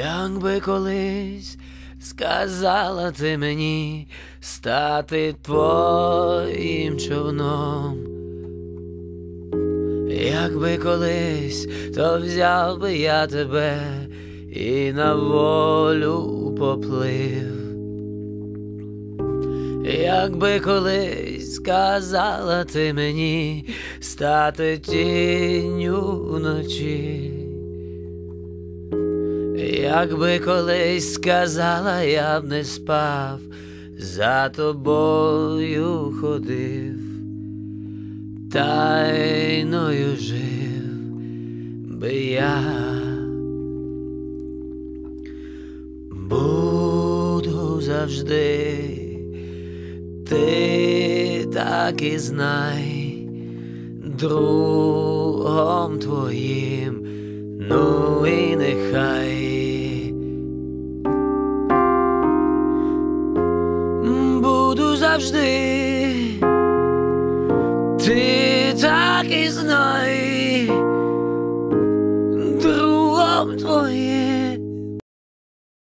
Якби колись сказала ти мені стати твоїм човном, якби колись, то взяв би я тебе і на волю поплив. Якби колись сказала ти мені стати тінню вночі, якби колись сказала, я б не спав, за тобою ходив, тайною жив би я. Буду завжди, ти так і знай, другом твоїм, ну і нехай. Буду завжди, ти так і знай, другом твоїм.